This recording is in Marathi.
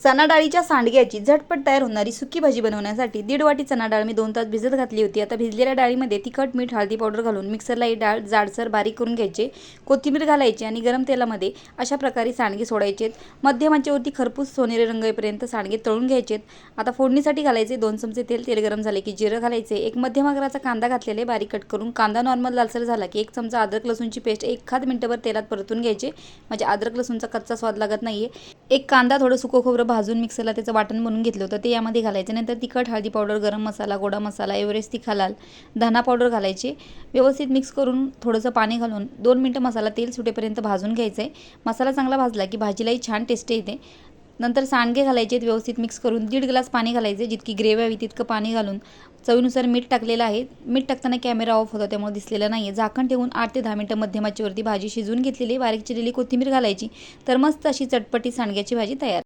चणा डाळीच्या सांडग्याची झटपट तयार होणारी सुकी भाजी बनवण्यासाठी दीड वाटी चणा डाळ मी दोन तास भिजत घातली होती. आता भिजलेल्या डाळीमध्ये तिखट मीठ हळदी पावडर घालून मिक्सरला ही डाळ जाडसर बारीक करून घ्यायचे. कोथिंबीर घालायची आणि गरम तेलामध्ये अशा प्रकारे सांडगे सोडायचेत मध्यमांच्यावरती खरपूस सोनेरी रंग येईपर्यंत सांडगे तळून घ्यायचेत आता फोडणीसाठी घालायचे दोन चमचे तेल तेल गरम झाले की जिरं घालायचे. एक मध्यम आकाराचा कांदा घातलेले बारीक कट करून. कांदा नॉर्मल लालसर झाला की एक चमचा अद्रक लसूणची पेस्ट एखाद मिनटभर तेलात परतून घ्यायचे. म्हणजे अद्रक लसूणचा कच्चा स्वाद लागत नाहीये. एक कांदा थोडं सुकं खोबरं भाजून मिक्सरला त्याचं वाटण बनवून घेतलं होतं ते यामध्ये घालायचं. नंतर तिखट हळदी पावडर गरम मसाला गोडा मसाला एव्हरेस्ट तिखालाल धना पावडर घालायची. व्यवस्थित मिक्स करून थोडंसं पाणी घालून दोन मिनटं मसाला तेल सुटेपर्यंत भाजून घ्यायचं आहे मसाला चांगला भाजला की भाजीलाही छान टेस्ट येते. नंतर सांडगे घालायचे व्यवस्थित मिक्स करून दीड ग्लास पाणी घालायचे जितकी ग्रेव्ही हवी तितकं पाणी घालून. चवीनुसार मीठ टाकलेलं आहे. मीठ टाकताना कॅमेरा ऑफ होता त्यामुळे दिसलेलं नाही आहे झाकण ठेवून आठ ते दहा मिनटं मध्यमाचीवरती भाजी शिजवून घेतलेली. बारीक चिरलेली कोथिंबीर घालायची. तर मस्त अशी चटपटी सांडग्याची भाजी तयार